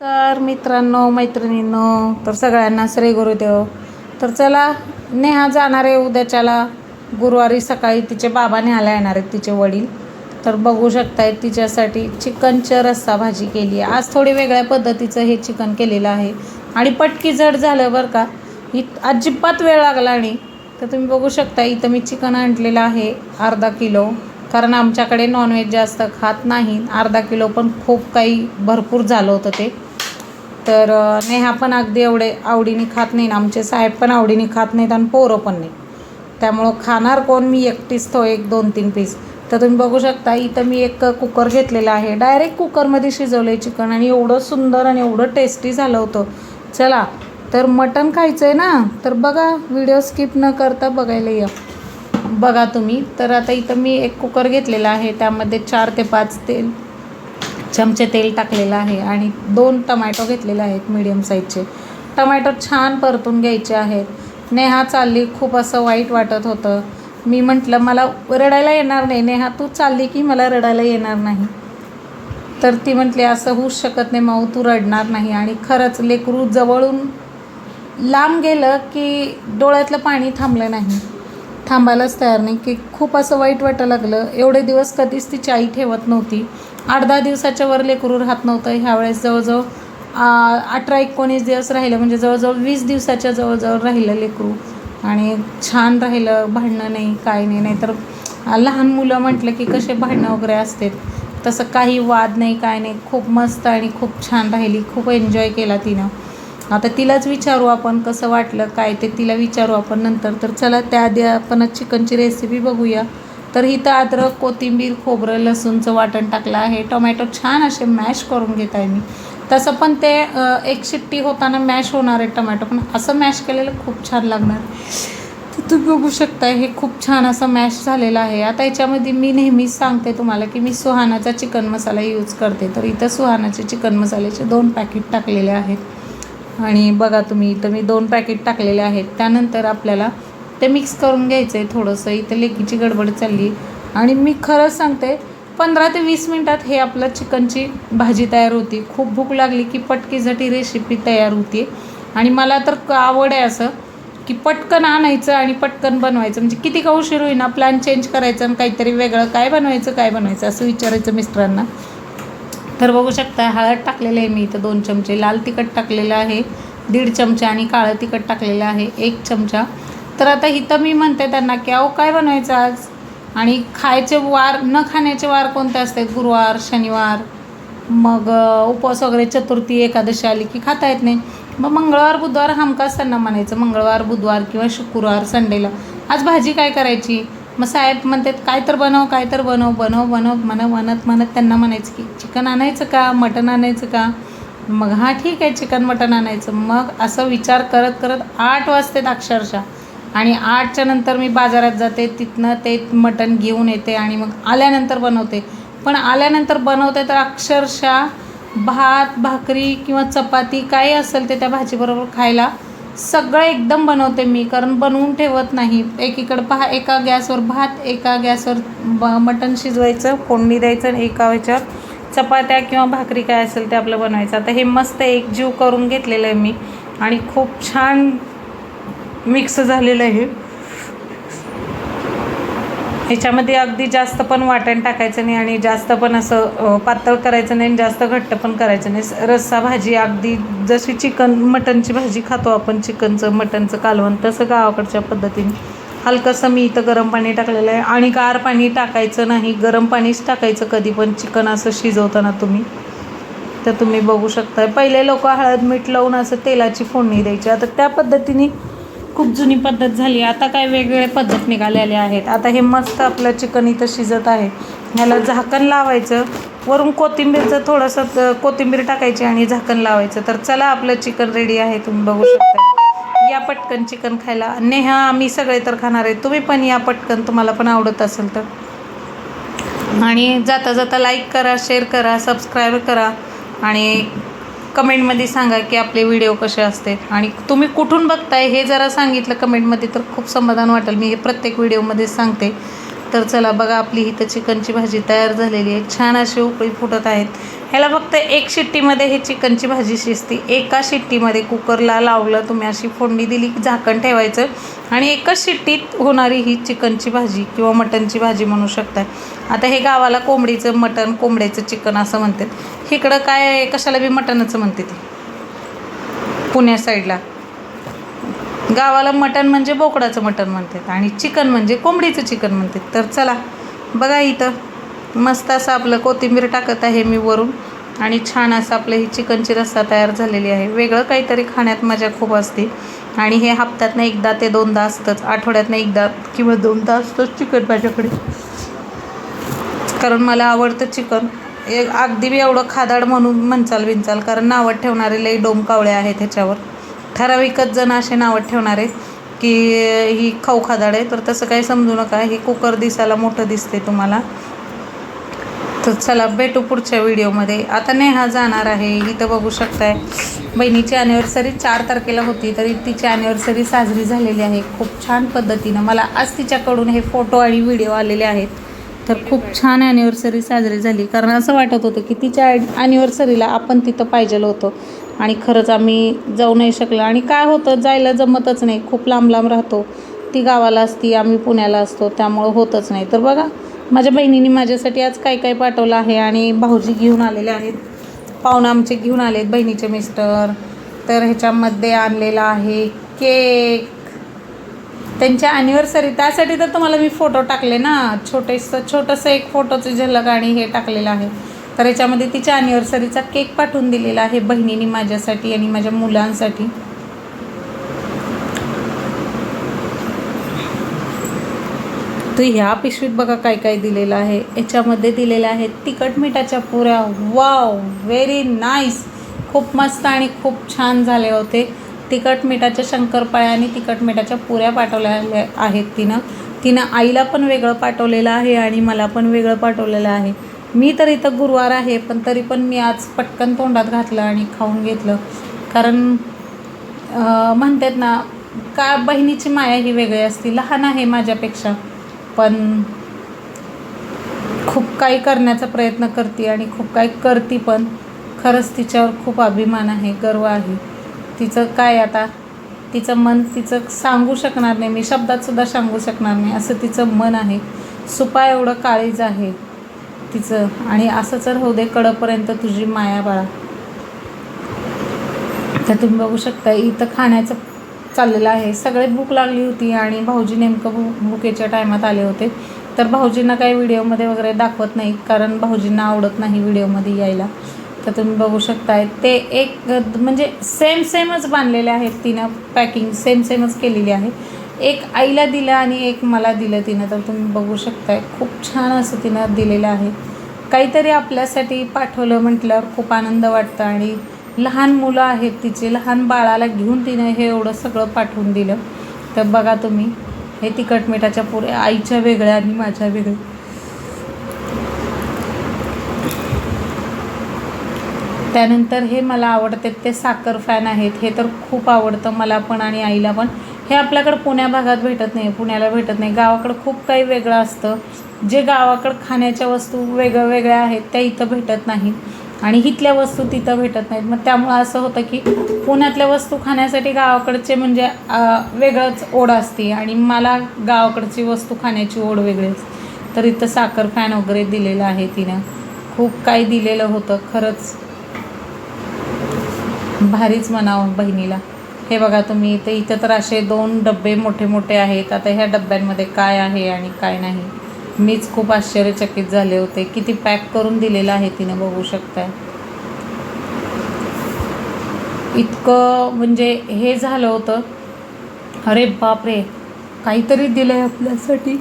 तर मित्रांनो मैत्रिणींनो तर सगळ्यांना श्री गुरुदेव. तर चला नेहा जाणार आहे उद्याच्याला. गुरुवारी सकाळी तिचे बाबा न्यायला येणार आहेत तिचे वडील. तर बघू शकताय तिच्यासाठी चिकनचं रस्सा भाजी केली आहे. आज थोडी वेगळ्या पद्धतीचं हे चिकन केलेलं आहे. आणि पटकी जड झालं बरं का. ही अजिबात वेळ लागला आणि तर तुम्ही बघू शकता इथं मी चिकन आणलेलं आहे अर्धा किलो. कारण आमच्याकडे नॉनव्हेज जास्त खात नाही. अर्धा किलो पण खूप काही भरपूर झालं होतं ते. तर नेहा पण अगदी एवढे आवडीने खात नाही आमचे साहेब पण आवडीने खात नाहीत आणि पोरं पण नाही. त्यामुळं खाणार कोण? मी एकटीच तो एक दोन तीन पीस तर तुम्ही बघू शकता इथं मी एक कुकर घेतलेला आहे. डायरेक्ट कुकरमध्ये शिजवलं आहे चिकन आणि एवढं सुंदर आणि एवढं टेस्टी झालं होतं. चला तर मटण खायचं आहे ना? तर बघा व्हिडिओ स्किप न करता बघायला या. बघा तुम्ही. तर आता इथं मी एक कुकर घेतलेला आहे. त्यामध्ये चार ते पाच तेल चमचे तेल टाकलेलं आहे आणि दोन टमॅटो घेतलेले आहेत मीडियम साईजचे टमॅटो छान परतून घ्यायचे आहेत. नेहा चालली खूप असं वाईट वाटत होतं. मी म्हटलं मला रडायला येणार नाही. नेहा तू चालली की मला रडायला येणार नाही. तर ती म्हटली असं होऊच शकत नाही माऊ तू रडणार नाही. आणि खरंच लेकरू जवळून लांब गेलं की डोळ्यातलं पाणी थांबलं नाही. थांबायलाच तयार नाही. की खूप असं वाईट वाटायला लागलं. एवढे दिवस कधीच तिची आई ठेवत नव्हती. आठ दहा दिवसाच्या वर लेकरू राहत नव्हतं. ह्यावेळेस जवळजवळ अठरा एकोणीस दिवस राहिलं. म्हणजे जवळजवळ वीस दिवसाच्या जवळजवळ राहिलं लेकरू. आणि छान राहिलं भांडणं नाही काय नाही. नाहीतर लहान मुलं म्हटलं की कसे भांडणं वगैरे असते तसं काही वाद नाही काय नाही. खूप मस्त आणि खूप छान राहिली. खूप एन्जॉय केला तिनं. आता तिलाच विचारू आपण कसं वाटलं काय ते तिला विचारू आपण नंतर. तर चला त्याआधी आपण चिकनची रेसिपी बघूया. तर इथं अद्रक कोथिंबीर खोबरं लसूणचं वाटण टाकलं आहे. टोमॅटो छान असे मॅश करून घेत आहे मी. तसं पण ते एक शिट्टी होताना मॅश होणार आहे टोमॅटो पण असं मॅश केलेलं खूप छान लागणार. तर तुम्ही बघू शकता हे खूप छान असं मॅश झालेलं आहे. आता याच्यामध्ये मी नेहमीच सांगते तुम्हाला की मी सुहानाचा चिकन मसाला यूज करते. तर इथं सुहानाचे चिकन मसाल्याचे दोन पॅकेट टाकलेले आहेत. आणि बघा तुम्ही इथं मी दोन पॅकेट टाकलेले आहेत. त्यानंतर आपल्याला ते मिक्स करून घ्यायचं आहे थोडंसं. इथं लेकीची गडबड चालली. आणि मी खरंच सांगते पंधरा ते वीस मिनटात हे आपलं चिकनची भाजी तयार होती. खूप भूक लागली की पटकीसाठी रेसिपी तयार होती. आणि मला तर क- आवड आहे असं की पटकन आणायचं आणि पटकन बनवायचं. म्हणजे किती का उशीर होईना प्लॅन चेंज करायचं आणि काहीतरी वेगळं काय बनवायचं काय बनवायचं असं विचारायचं मिस्टरांना. तर बघू शकता हळद टाकलेलं आहे मी इथं दोन चमचे. लाल तिखट टाकलेलं आहे दीड चमचा आणि काळं तिखट टाकलेलं आहे एक चमचा. तर आता इथं मी म्हणते त्यांना की अहो काय बनवायचं आज? आणि खायचे वार न खाण्याचे वार कोणते असतात गुरुवार शनिवार मग उपवास वगैरे चतुर्थी एकादशी आली की खाता येत नाही. मग मंगळवार बुधवार हमखास त्यांना म्हणायचं मंगळवार बुधवार किंवा शुक्रवार संडेला. आज भाजी काय करायची? मग साहेब म्हणतात काय तर बनव काय तर बनव बनव बनव म्हणत म्हणत म्हणत त्यांना म्हणायचं की चिकन आणायचं का? मटण आणायचं का? मग हां ठीक आहे चिकन मटण आणायचं. मग असं विचार करत करत आठ वाजतात अक्षरशः. आणि आठच्या नंतर मी बाजारात जाते तिथनं ते मटण घेऊन येते आणि मग आल्यानंतर बनवते. पण आल्यानंतर बनवते तर अक्षरशः भात भाकरी किंवा चपाती काही असेल ते त्या भाजीबरोबर खायला सगळं एकदम बनवते मी कारण बनवून ठेवत नाही. एकीकडं पहा एका गॅसवर भात एका गॅसवर ब मटण शिजवायचं फोडणी द्यायचं आणि एका ह्याच्यावर चपात्या किंवा भाकरी काय असेल ते आपलं बनवायचं. आता हे मस्त एकजीव करून घेतलेलं आहे मी आणि खूप छान मिक्स झालेलं आहे. ह्याच्यामध्ये अगदी जास्त पण वाटण टाकायचं नाही आणि जास्त पण असं पातळ करायचं नाही आणि जास्त घट्ट पण करायचं नाही. रस्सा भाजी अगदी जशी चिकन मटनची भाजी खातो आपण चिकनचं मटनचं कालवण तसं गावाकडच्या पद्धतीने. हलकंसं मी इथं गरम पाणी टाकलेलं आहे आणि गार पाणी टाकायचं नाही. गरम पाणीच टाकायचं कधी पण. चिकन असं शिजवताना तुम्ही. तर तुम्ही बघू शकता पहिले लोक हळद मीठ लावून असं तेलाची फोडणी द्यायची. आता त्या पद्धतीने खूप जुनी पद्धत झाली. आता काय वेगवेगळे पद्धत निघालेले आहेत. आता हे मस्त आपलं चिकन इथं शिजत आहे. ह्याला झाकण लावायचं. वरून कोथिंबीरचं थोडंसं कोथिंबीर टाकायची आणि झाकण लावायचं. तर चला आपलं चिकन रेडी आहे. तुम्ही बघू शकता. या पटकन चिकन खायला. नेहा आम्ही सगळे तर खाणार आहे. तुम्ही पण या पटकन. तुम्हाला पण आवडत असेल तर. आणि जाता जाता लाईक करा शेअर करा सबस्क्राईब करा. आणि कमेंटमध्ये सांगा की आपले व्हिडिओ कसे असते आणि तुम्ही कुठून बघताय हे जरा सांगितलं कमेंटमध्ये तर खूप समाधान वाटेल. मी हे प्रत्येक व्हिडिओमध्ये सांगते. तर चला बघा आपली इथं चिकनची भाजी तयार झालेली आहे. छान अशी उकळी फुटत आहेत. ह्याला फक्त एक शिट्टीमध्ये ही चिकनची भाजी शिजते. एका शिट्टीमध्ये कुकरला लावलं तुम्ही अशी फोडणी दिली की झाकण ठेवायचं. आणि एकाच शिट्टीत होणारी ही चिकनची भाजी किंवा मटनची भाजी म्हणू शकता. आता हे गावाला कोंबडीचं मटण कोंबड्याचं चिकन असं म्हणतात. इकडं काय कशाला बी मटणचं म्हणते ते पुण्या साईडला. गावाला मटण म्हणजे बोकडाचं मटण म्हणतात आणि चिकन म्हणजे कोंबडीचं चिकन म्हणतात. तर चला बघा इथं. मस्त असं आपलं कोथिंबीर टाकत आहे मी वरून आणि छान असं आपलं ही चिकनची रस्सा तयार झालेली आहे. वेगळं काहीतरी खाण्यात मजा खूप असते. आणि हे हप्त्यातनं एकदा ते दोनदा असतंच. आठवड्यातनं एकदा किंवा दोनदा असतंच चिकन माझ्याकडे. कारण मला आवडतं चिकन. एक अगदी बी एवढं खादाड म्हणून म्हणचाल विंचाल कारण नावं ठेवणारे लई डोम कावळे आहेत ह्याच्यावर. ठराविकच जण असे नावं ठेवणार आहेत की ही खाऊ खादाड आहे. तर तसं काही समजू नका. ही कुकर दिसायला मोठं दिसते तुम्हाला. तर चला भेटू पुढच्या व्हिडिओमध्ये. आता नेहा जाणार आहे. इथं बघू शकताय. बहिणीची ॲनिव्हर्सरी चार तारखेला होती तरी तिची ॲनिव्हर्सरी साजरी झालेली आहे. खूप छान पद्धतीनं. मला आज तिच्याकडून हे फोटो आणि व्हिडिओ आलेले आहेत. तर खूप छान ॲनिव्हर्सरी साजरी झाली. कारण असं वाटत होतं की तिच्या ॲनिव्हर्सरीला आपण तिथं पाहिजेल होतं. आणि खरंच आम्ही जाऊ नाही शकलो. आणि काय होतं जायला जमतच नाही. खूप लांब लांब राहतो. ती गावाला असती आम्ही पुण्याला असतो. त्यामुळं होतच नाही. तर बघा माझ्या बहिणीने माझ्यासाठी आज काय काय पाठवलं आहे आणि भाऊजी घेऊन आलेले आहेत. पाहुणं आमचे घेऊन आलेत बहिणीचे मिस्टर. तर ह्याच्यामध्ये आणलेला आहे केक. त्यांच्या ॲनिव्हर्सरी त्यासाठी तर तुम्हाला मी फोटो टाकले ना. छोटेसं छोटंसं एक फोटोचं झलक आणि हे टाकलेलं आहे. तर याच्यामध्ये तिच्या ॲनिव्हर्सरीचा केक पाठवून दिलेला आहे बहिणीने माझ्यासाठी आणि माझ्या मुलांसाठी. तर ह्या पिशवीत बघा काय काय दिलेलं आहे. याच्यामध्ये दिलेल्या आहेत तिखट मिठाच्या पुऱ्या. वाव व्हेरी नाईस खूप मस्त आणि खूप छान झाले होते. तिखट मिठाच्या शंकरपाळ्या आणि तिखट मिठाच्या पुऱ्या पाठवलेल्या आहेत तिनं. तिनं आईला पण वेगळं पाठवलेलं आहे आणि मला पण वेगळं पाठवलेलं आहे. मी तर इथं गुरुवार आहे पण तरी पण मी आज पटकन तोंडात घातलं आणि खाऊन घेतलं. कारण म्हणतात ना का बहिणीची माया ही वेगळी असते. लहान आहे माझ्यापेक्षा. पण खूप काही करण्याचा प्रयत्न करते आणि खूप काही करते पण खरंच तिच्यावर खूप अभिमान आहे गर्व आहे. तिचं काय आता? तिचं मन तिचं सांगू शकणार नाही. मी शब्दातसुद्धा सांगू शकणार नाही. असं तिचं मन आहे. सुपा एवढं काळीज आहे तिचं. आणि असं जर होऊ दे कडपर्यंत तुझी माया बाळा. तर तुम्ही बघू शकता इथं खाण्याचं चाललेलं आहे. सगळे भूक लागली होती आणि भाऊजी नेमकं भू भुकेच्या टायमात आले होते. तर भाऊजींना काही व्हिडिओमध्ये वगैरे दाखवत नाही कारण भाऊजींना आवडत नाही व्हिडिओमध्ये यायला. तर तुम्ही बघू शकताय. ते एक म्हणजे सेम सेमच बांधलेले आहेत तिनं पॅकिंग सेम सेमच केलेली आहे. एक आईला दिलं आणि एक मला दिलं तिनं तर तुम्ही बघू शकताय. खूप छान असं तिनं दिलेलं आहे. काहीतरी आपल्यासाठी पाठवलं म्हटल्यावर खूप आनंद वाटतं आणि लहान मुलं आहेत तिचे लहान बाळाला घेऊन तिनं हे एवढं सगळं पाठवून दिलं. तर बघा तुम्ही हे तिखट मिठाच्या पुरे आईच्या वेगळ्या आणि माझ्या वेगळ्या. त्यानंतर हे मला आवडते ते साखर फॅन आहेत. हे तर खूप आवडतं मला पण आणि आईला पण. हे आपल्याकडं पुण्या भागात भेटत नाही पुण्याला भेटत नाही. गावाकडं खूप काही वेगळं असतं. जे गावाकडं खाण्याच्या वस्तू वेगळ्या वेगळ्या आहेत त्या इथं भेटत नाहीत आणि इथल्या वस्तू तिथं भेटत नाहीत. मग त्यामुळं असं होतं की पुण्यातल्या वस्तू खाण्यासाठी गावाकडचे म्हणजे वेगळंच ओढ असते. आणि मला गावाकडची वस्तू खाण्याची ओढ वेगळी असते तर इथं साखर फॅन वगैरे दिलेलं आहे तिनं. खूप काही दिलेलं होतं. खरंच भारीच म्हणावं बहिणीला. हे बघा तुम्ही इथे इथं तर असे दोन डबे मोठे मोठे आहेत. आता ह्या डब्यांमध्ये काय आहे आणि काय नाही? मीच खूप आश्चर्यचकित झाले होते. किती पॅक करून दिलेलं आहे तिने बघू शकताय. इतकं म्हणजे हे झालं होतं. अरे बापरे काहीतरी दिलं आहे आपल्यासाठी.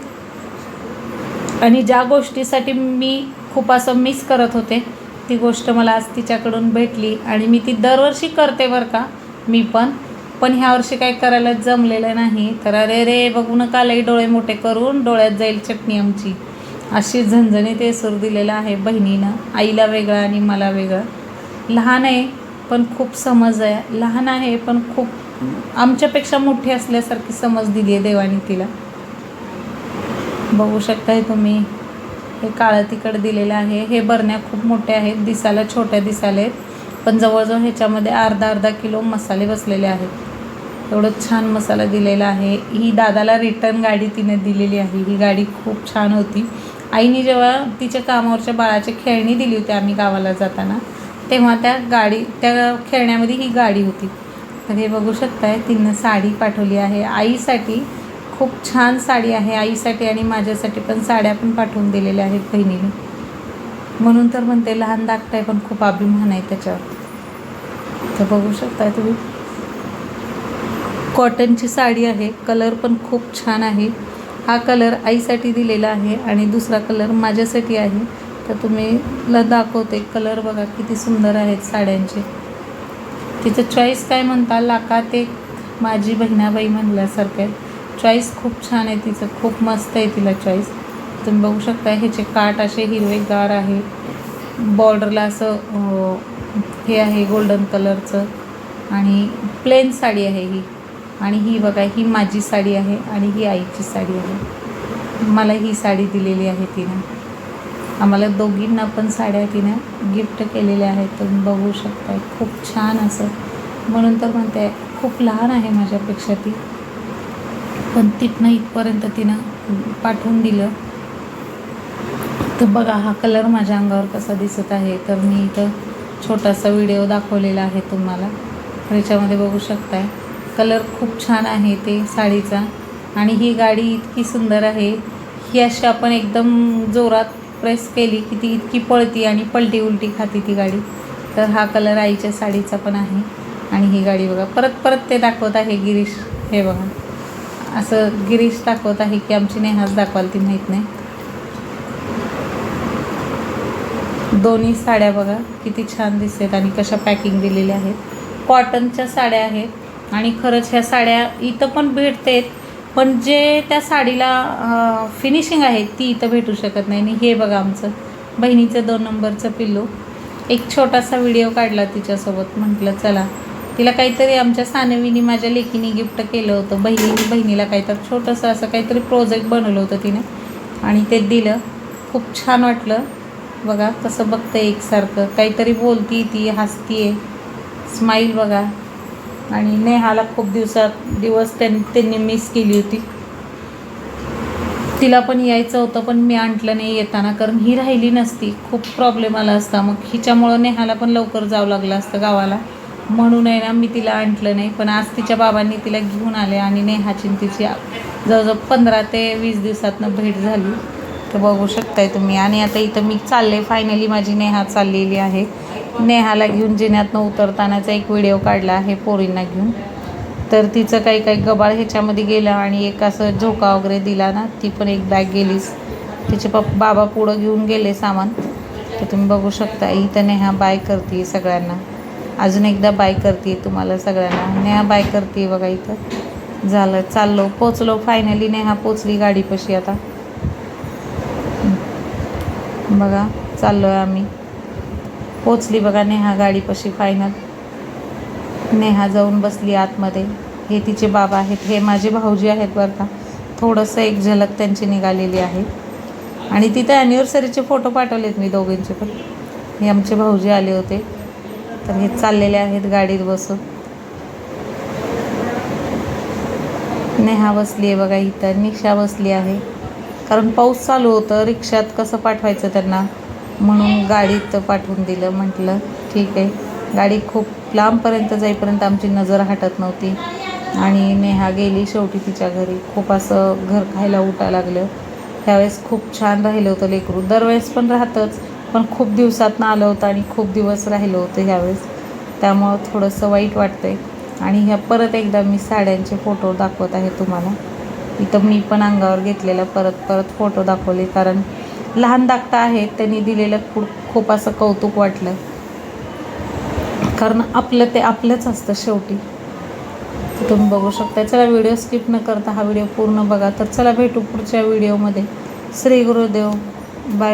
आणि ज्या गोष्टीसाठी मी खूप असं मिस करत होते ती गोष्ट मला आज तिच्याकडून भेटली आणि मी ती दरवर्षी करते बरं का. मी पण. पण ह्या वर्षी काय करायला जमलेलं नाही. तर अरे रे बघू नका लई डोळे मोठे करून डोळ्यात जाईल चटणी आमची. अशी झणझणी ते सूर दिलेलं आहे बहिणीनं. आईला वेगळं आणि मला वेगळं. लहान आहे पण खूप समज आहे. लहान आहे पण खूप आमच्यापेक्षा मोठी असल्यासारखी समज दिली आहे देवाने तिला. बघू शकताय तुम्ही. हे काळं तिखट दिलेलं आहे. हे बरण्या खूप मोठ्या आहेत. दिसायला छोट्या दिसायला आहेत. पण जवळजवळ ह्याच्यामध्ये अर्धा अर्धा किलो मसाले बसलेले आहेत. एवढं छान मसाला दिलेला आहे. ही दादाला रिटर्न गाडी तिने दिलेली आहे. ही गाडी खूप छान होती. आईने जेव्हा तिच्या कामावरच्या बाळाची खेळणी दिली होती आम्ही गावाला जाताना तेव्हा त्या गाडी त्या खेळण्यामध्ये ही गाडी होती. तर हे बघू शकताय तिनं साडी पाठवली आहे. आईसाठी खूप छान साडी आहे आईसाठी आणि माझ्यासाठी पण साड्या पण पाठवून दिलेल्या आहेत बहिणीने. म्हणून तर म्हणते लहान दाखताय पण खूप अभिमान आहे त्याच्यावर. तर बघू शकताय तुम्ही. कॉटनची साडी आहे कलर पण खूप छान आहे. हा कलर आईसाठी दिलेला आहे आणि दुसरा कलर माझ्यासाठी आहे. तर तुम्ही ला दाखवते कलर बघा किती सुंदर आहेत साड्यांचे. तिचं चॉईस काय म्हणता? लाका ते माझी बहिणाबाई म्हणल्यासारखं आहे. चॉईस खूप छान आहे तिचं. खूप मस्त आहे तिला चॉईस तुम्ही बघू शकता ह्याचे काठ असे हिरवेगार आहे. बॉर्डरला असं हे आहे गोल्डन कलरचं आणि प्लेन साडी आहे ही. आणि ही बघा ही माझी साडी आहे आणि ही आईची साडी आहे. मला ही साडी दिलेली आहे तिनं. आम्हाला दोघींना पण साड्या तिनं गिफ्ट केलेल्या आहेत. तुम्ही बघू शकताय खूप छान असं. म्हणून तर म्हणते खूप लहान आहे माझ्यापेक्षा ती. पण तिथनं इथपर्यंत तिनं पाठवून दिलं. तर बघा हा कलर माझ्या अंगावर कसा दिसत आहे. तर मी इथं छोटासा व्हिडिओ दाखवलेला आहे तुम्हाला. तर याच्यामध्ये बघू शकताय. कलर खूप छान आहे ते साडीचा. आणि ही गाडी इतकी सुंदर आहे. ही अशी आपण एकदम जोरात प्रेस केली की ती इतकी पळती आणि पलटी उलटी खाती ती गाडी. तर हा कलर आईच्या साडीचा पण आहे. आणि ही गाडी बघा परत परत ते दाखवत आहे गिरीश. हे बघा. असं गिरीश दाखवत आहे की आमची नेहाच दाखवाल ती माहीत नाही. दोन्ही साड्या बघा किती छान दिसतात आणि कशा पॅकिंग दिलेल्या आहेत. कॉटनच्या साड्या आहेत आणि खरंच ह्या साड्या इथं पण भेटतात पण जे त्या साडीला फिनिशिंग आहे ती इथं भेटू शकत नाही. आणि हे बघा आमचं बहिणीचं दोन नंबरचं पिल्लू. एक छोटासा व्हिडिओ काढला तिच्यासोबत म्हटलं चला तिला काहीतरी आमच्या सानवीने माझ्या लेकीने गिफ्ट केलं होतं बहिणी बहिणीला काहीतरी छोटंसं असं काहीतरी प्रोजेक्ट बनवलं होतं तिनं. आणि ते दिलं. खूप छान वाटलं. बघा कसं बघतं एकसारखं. काहीतरी बोलती ती हसतीये. आहे स्माईल बघा. आणि नेहाला खूप दिवसात दिवस त्यां त्यांनी मिस केली होती. तिला पण यायचं होतं पण मी आणलं नाही येताना कारण ही राहिली नसती. खूप प्रॉब्लेम आला असता. मग हिच्यामुळं नेहाला पण लवकर जावं लागलं असतं गावाला. म्हणून आहे ना मी तिला आणलं नाही. पण आज तिच्या बाबांनी तिला घेऊन आले आणि नेहाची तिची जवळजवळ पंधरा ते वीस दिवसातनं भेट झाली. तर बघू शकताय तुम्ही. आणि आता इथं मी चालले. फायनली माझी नेहा चाललेली आहे. नेहाला घेऊन जिन्यातनं उतरतानाचा एक व्हिडिओ काढला आहे पोरींना घेऊन. तर तिचं काही काही गबाळ ह्याच्यामध्ये गेलं आणि एक असं झोका वगैरे दिला ना ती पण एक बॅग गेलीच. तिचे पप बाबा पुढं घेऊन गेले सामान. तर तुम्ही बघू शकता इथं नेहा बाय करते सगळ्यांना. अजून एकदा बाय करते तुम्हाला सगळ्यांना. नेहा बाय करते बघा इथं. झालं चाललो पोचलो फायनली नेहा पोचली गाडीपाशी आता. बघा चाललो आहे आम्ही. पोचली बघा नेहा गाडीपाशी फायनल नेहा जाऊन बसली आतमध्ये. हे तिचे बाबा आहेत. हे माझे भाऊजी आहेत बरं का. थोडंसं एक झलक त्यांची निघालेली आहे. आणि तिथं ॲनिव्हर्सरीचे फोटो पाठवलेत मी दोघींचे पण. हे आमचे भाऊजी आले होते. तर हे चाललेले आहेत गाडीत बसून. नेहा बसली आहे बघा इथं निक्षा बसली आहे. कारण पाऊस चालू होतं रिक्षात कसं पाठवायचं त्यांना? म्हणून गाडीत पाठवून दिलं म्हटलं ठीक आहे. गाडी खूप लांबपर्यंत जाईपर्यंत आमची नजर हटत नव्हती. आणि नेहा गेली शेवटी तिच्या घरी. खूप असं घर खायला उठा लागलं. त्यावेळेस खूप छान राहिलं होतं लेकरू. दरवेळेस पण राहतंच. पण खूप दिवसातनं आलं होतं आणि खूप दिवस राहिलो होतं ह्यावेळेस. त्यामुळं थोडंसं वाईट वाटतंय. आणि ह्या परत एकदा मी साड्यांचे फोटो दाखवत आहे तुम्हाला. इथं मी पण अंगावर घेतलेला परत परत फोटो दाखवले. कारण लहान दाखता आहेत त्यांनी दिलेलं खूप खूप असं कौतुक वाटलं. कारण आपलं ते आपलंच असतं शेवटी. तुम्ही बघू शकता. चला व्हिडिओ स्किप न करता हा व्हिडिओ पूर्ण बघा. तर चला भेटू पुढच्या व्हिडिओमध्ये. श्री गुरुदेव. Bye bye.